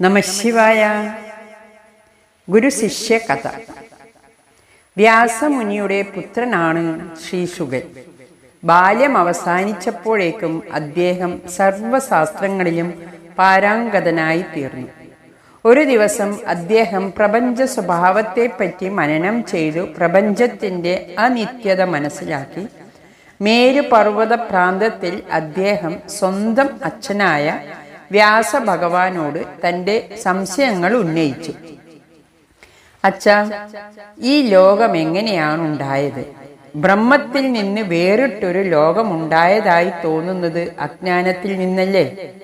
നമശിവായ ഗുരുശിഷ്യ കഥ. വ്യാസമുനിയുടെ പുത്രനാണ് ശ്രീ ശുഗൻ ബാല്യം അവസാനിച്ചപ്പോഴേക്കും അദ്ദേഹം സർവശാസ്ത്രങ്ങളിലും പാരാംഗതനായി തീർന്നു. ഒരു ദിവസം അദ്ദേഹം പ്രപഞ്ച സ്വഭാവത്തെപ്പറ്റി മനനം ചെയ്തു പ്രപഞ്ചത്തിന്റെ അനിത്യത മനസ്സിലാക്കി. മേരുപർവത പ്രാന്തത്തിൽ അദ്ദേഹം സ്വന്തം അച്ഛനായ വ്യാസഭഗവാനോട് തന്റെ സംശയങ്ങൾ ഉന്നയിച്ചു. അച്ഛ ഈ ലോകം എങ്ങനെയാണ് ഉണ്ടായത്? ബ്രഹ്മത്തിൽ നിന്ന് വേറിട്ടൊരു ലോകമുണ്ടായതായി തോന്നുന്നത് അജ്ഞാനത്തിൽ നിന്നല്ലേ?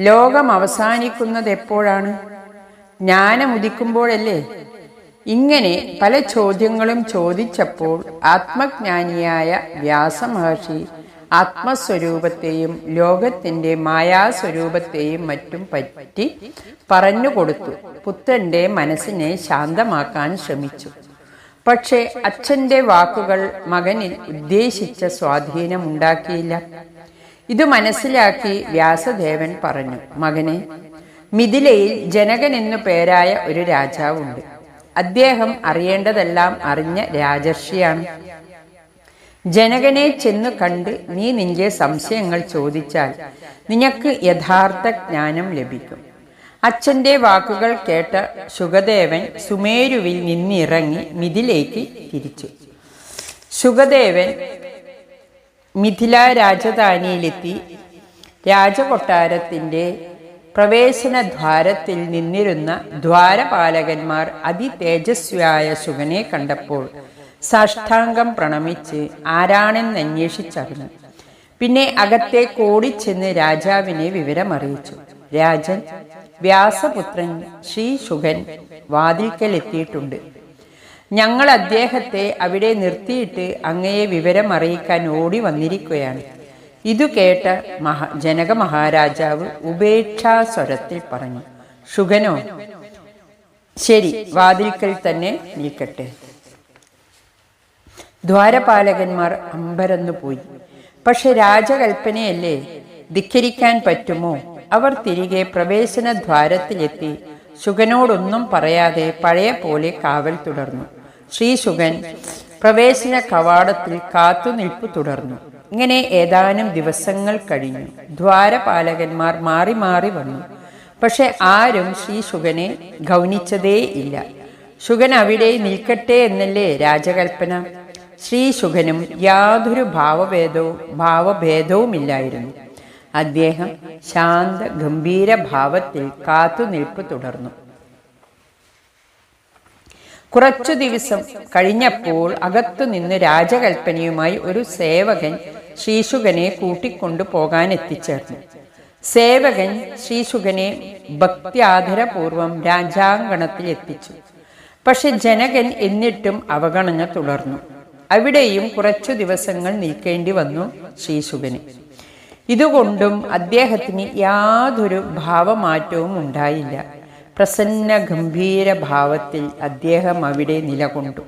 ലോകം അവസാനിക്കുന്നത് എപ്പോഴാണ്? ജ്ഞാനമുദിക്കുമ്പോഴല്ലേ? ഇങ്ങനെ പല ചോദ്യങ്ങളും ചോദിച്ചപ്പോൾ ആത്മജ്ഞാനിയായ വ്യാസമഹർഷി ആത്മസ്വരൂപത്തെയും ലോകത്തിന്റെ മായാസ്വരൂപത്തെയും മറ്റും പറ്റി പറഞ്ഞുകൊടുത്തു. പുത്രന്റെ മനസ്സിനെ ശാന്തമാക്കാൻ ശ്രമിച്ചു. പക്ഷേ അച്ഛന്റെ വാക്കുകൾ മകനിൽ ഉദ്ദേശിച്ച സ്വാധീനം ഉണ്ടാക്കിയില്ല ഇത് മനസ്സിലാക്കി വ്യാസദേവൻ പറഞ്ഞു മകനെ മിഥിലയിൽ ജനകൻ എന്നു പേരായ ഒരു രാജാവുണ്ട്. അദ്ദേഹം അറിയേണ്ടതെല്ലാം അറിഞ്ഞ രാജർഷിയാണ്. ജനകനെ ചെന്നു കണ്ട് നീ നിന്റെ സംശയങ്ങൾ ചോദിച്ചാൽ നിനക്ക് യഥാർത്ഥ ജ്ഞാനം ലഭിക്കും. അച്ഛന്റെ വാക്കുകൾ കേട്ട സുഖദേവൻ സുമേരുവിൽ നിന്നിറങ്ങി മിഥിലേക്ക് തിരിച്ചു. സുഖദേവൻ മിഥില രാജധാനിയിലെത്തി രാജകൊട്ടാരത്തിന്റെ പ്രവേശന ദ്വാരത്തിൽ നിന്നിരുന്ന ദ്വാരപാലകന്മാർ അതിതേജസ്വിയായ ശുഗനെ കണ്ടപ്പോൾ സാഷ്ടാംഗം പ്രണമിച്ച് ആരാണെന്ന് അന്വേഷിച്ചറിഞ്ഞു. പിന്നെ അകത്തെ കോടിച്ചെന്ന് രാജാവിനെ വിവരമറിയിച്ചു. രാജൻ വ്യാസപുത്രൻ ശ്രീ ശുഖൻ വാതിൽക്കൽ എത്തിയിട്ടുണ്ട് ഞങ്ങൾ അദ്ദേഹത്തെ അവിടെ നിർത്തിയിട്ട് അങ്ങയെ വിവരം അറിയിക്കാൻ ഓടി വന്നിരിക്കുകയാണ്. ഇതു കേട്ട മഹാ ജനക മഹാരാജാവ് ഉപേക്ഷാസ്വരത്തിൽ പറഞ്ഞു ശുഖനോ ശരി വാതിൽക്കൽ തന്നെ നിൽക്കട്ടെ. ദ്വാരപാലകന്മാർ അമ്പരന്നു പോയി. പക്ഷെ രാജകൽപ്പനയല്ലേ? ധിക്കരിക്കാൻ പറ്റുമോ? അവർ തിരികെ പ്രവേശന ദ്വാരത്തിലെത്തി. ശുഗനോടൊന്നും പറയാതെ പഴയ പോലെ കാവൽ തുടർന്നു. ശ്രീ സുഖൻ പ്രവേശന കവാടത്തിൽ കാത്തുനിൽപ്പ് തുടർന്നു. ഇങ്ങനെ ഏതാനും ദിവസങ്ങൾ കഴിഞ്ഞു. ദ്വാരപാലകന്മാർ മാറി മാറി വന്നു. പക്ഷെ ആരും ശ്രീ ശുഗനെ ഗൗനിച്ചതേ ഇല്ല ശുഗൻ അവിടെ നിൽക്കട്ടെ എന്നല്ലേ രാജകൽപ്പന? ശ്രീ ശുഗനും യാതൊരു ഭാവഭേദവും ഭാവഭേദവുമില്ലായിരുന്നു. അദ്ദേഹം ശാന്ത ഗംഭീര ഭാവത്തിൽ കാത്തുനിൽപ്പ് തുടർന്നു. കുറച്ചു ദിവസം കഴിഞ്ഞപ്പോൾ അകത്തുനിന്ന് രാജകൽപ്പനയുമായി ഒരു സേവകൻ ശ്രീശുഖനെ കൂട്ടിക്കൊണ്ടു പോകാൻ എത്തിച്ചേർന്നു സേവകൻ ശ്രീശുഖനെ ഭക്ത്യാദരപൂർവം രാജാങ്കണത്തിൽ എത്തിച്ചു പക്ഷെ ജനകൻ എന്നിട്ടും അവഗണന തുടർന്നു. അവിടെയും കുറച്ചു ദിവസങ്ങൾ നീക്കേണ്ടി വന്നു ശ്രീശുഖന്. ഇതുകൊണ്ടും അദ്ദേഹത്തിന് യാതൊരു ഭാവമാറ്റവും ഉണ്ടായില്ല. പ്രസന്ന ഗംഭീര ഭാവത്തിൽ അദ്ദേഹം അവിടെ നിലകൊണ്ടു.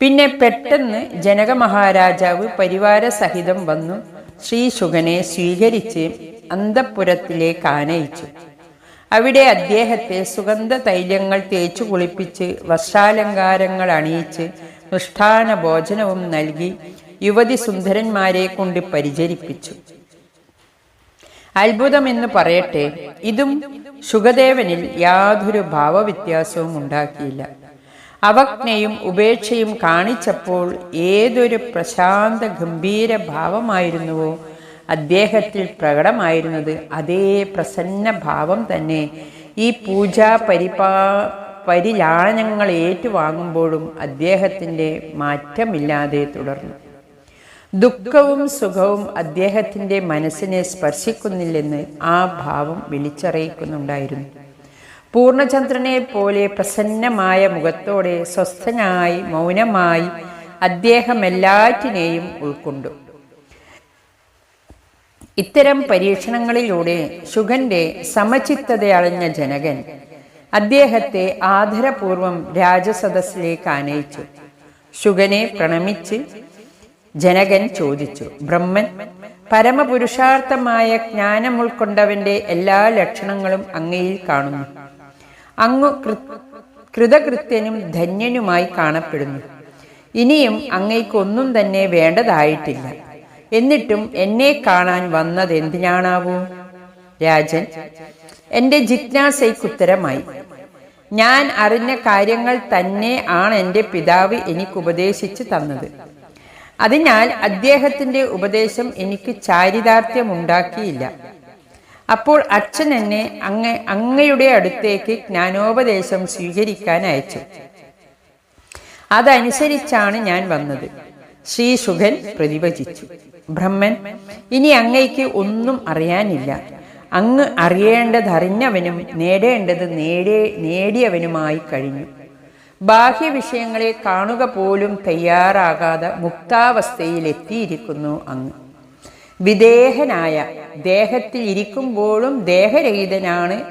പിന്നെ പെട്ടെന്ന് ജനക മഹാരാജാവ് പരിവാര സഹിതം വന്നു ശ്രീശുഖനെ സ്വീകരിച്ച് അന്തപ്പുരത്തിലേക്ക് ആനയിച്ചു അവിടെ അദ്ദേഹത്തെ സുഗന്ധ തൈലങ്ങൾ തേച്ചു കുളിപ്പിച്ച് വർഷാലങ്കാരങ്ങൾ അണിയിച്ച് മൃഷ്ടാന ഭോജനവും നൽകി യുവതി സുന്ദരന്മാരെ കൊണ്ട് പരിചരിപ്പിച്ചു. അത്ഭുതമെന്ന് പറയട്ടെ ഇതും സുഖദേവനിൽ യാതൊരു ഭാവവ്യത്യാസവും ഉണ്ടാക്കിയില്ല. അവജ്ഞയും ഉപേക്ഷയും കാണിച്ചപ്പോൾ ഏതൊരു പ്രശാന്ത ഗംഭീര ഭാവമായിരുന്നുവോ അദ്ദേഹത്തിൽ പ്രകടമായിരുന്നത് അതേ പ്രസന്ന ഭാവം തന്നെ. ഈ പൂജാ പരിപാ പരിലാളനങ്ങൾ ഏറ്റുവാങ്ങുമ്പോഴും അദ്ദേഹത്തിന്റെ മാറ്റമില്ലാതെ തുടർന്നു. ദുഃഖവും സുഖവും അദ്ദേഹത്തിന്റെ മനസ്സിനെ സ്പർശിക്കുന്നില്ലെന്ന് ആ ഭാവം വിളിച്ചറിയിക്കുന്നുണ്ടായിരുന്നു. പൂർണചന്ദ്രനെ പോലെ പ്രസന്നമായ മുഖത്തോടെ സ്വസ്ഥനായി മൗനമായി അദ്ദേഹം എല്ലാറ്റിനെയും ഉൾക്കൊണ്ടു. ഇത്തരം പരീക്ഷണങ്ങളിലൂടെ ശുഗന്റെ സമചിത്തതയളഞ്ഞ ജനകൻ അദ്ദേഹത്തെ ആദരപൂർവം രാജസദസ്സിലേക്ക് ആനയിച്ചു. ശുഗനെ പ്രണമിച്ച് ജനകൻ ചോദിച്ചു ബ്രഹ്മൻ പരമപുരുഷാർത്ഥമായ ജ്ഞാനം ഉൾക്കൊണ്ടവന്റെ എല്ലാ ലക്ഷണങ്ങളും അങ്ങയിൽ കാണുന്നു. അങ്ങു കൃതകൃത്യനും ധന്യനുമായി കാണപ്പെടുന്നു. ഇനിയും അങ്ങയ്ക്കൊന്നും തന്നെ വേണ്ടതായിട്ടില്ല. എന്നിട്ടും എന്നെ കാണാൻ വന്നത് എന്തിനാണാവൂ രാജൻ എന്റെ ജിജ്ഞാസയ്ക്കുത്തരമായി. ഞാൻ അറിഞ്ഞ കാര്യങ്ങൾ തന്നെ ആണ് എന്റെ പിതാവ് എനിക്ക് ഉപദേശിച്ചു തന്നത്. അതിനാൽ അദ്ദേഹത്തിന്റെ ഉപദേശം എനിക്ക് ചാരിതാർത്ഥ്യമുണ്ടാക്കിയില്ല. അപ്പോൾ അച്ഛൻ എന്നെ അങ്ങ അങ്ങയുടെ അടുത്തേക്ക് ജ്ഞാനോപദേശം സ്വീകരിക്കാൻ അയച്ചു. അതനുസരിച്ചാണ് ഞാൻ വന്നത്. ശ്രീ സുഖൻ പ്രതിഭജിച്ചു. ബ്രഹ്മൻ ഇനി അങ്ങയ്ക്ക് ഒന്നും അറിയാനില്ല. അങ്ങ് അറിയേണ്ടതറിഞ്ഞവനും നേടേണ്ടത് നേടേ നേടിയവനുമായി കഴിഞ്ഞു. ബാഹ്യ വിഷയങ്ങളെ കാണുക പോലും തയ്യാറാകാതെ മുക്താവസ്ഥയിലെത്തിയിരിക്കുന്നു അങ്ങ്. വിദേഹനായ ദേഹത്തിൽ ഇരിക്കുമ്പോഴും ദേഹരഹിതനാണ്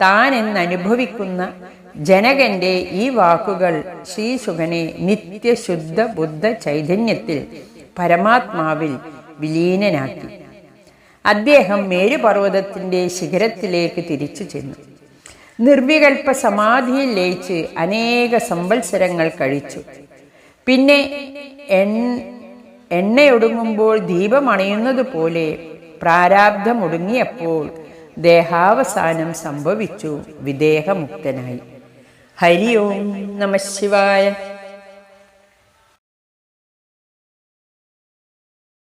താൻ എന്നനുഭവിക്കുന്ന ജനകന്റെ ഈ വാക്കുകൾ ശ്രീശുഖനെ നിത്യശുദ്ധ ബുദ്ധ ചൈതന്യത്തിൽ പരമാത്മാവിൽ വിലീനനാക്കി. അദ്ദേഹം മേരുപർവതത്തിന്റെ ശിഖരത്തിലേക്ക് തിരിച്ചു ചെന്നു. നിർവികൽപ്പ സമാധിയിൽ ലയിച്ച് അനേക സംവത്സരങ്ങൾ കഴിച്ചു. പിന്നെ എണ്ണയൊടുങ്ങുമ്പോൾ ദീപമണയുന്നത് പോലെ പ്രാരാബ്ധമൊടുങ്ങിയപ്പോൾ ദേഹാവസാനം സംഭവിച്ചു. വിദേഹമുക്തനായി. ഹരി ഓം നമ ശിവായ.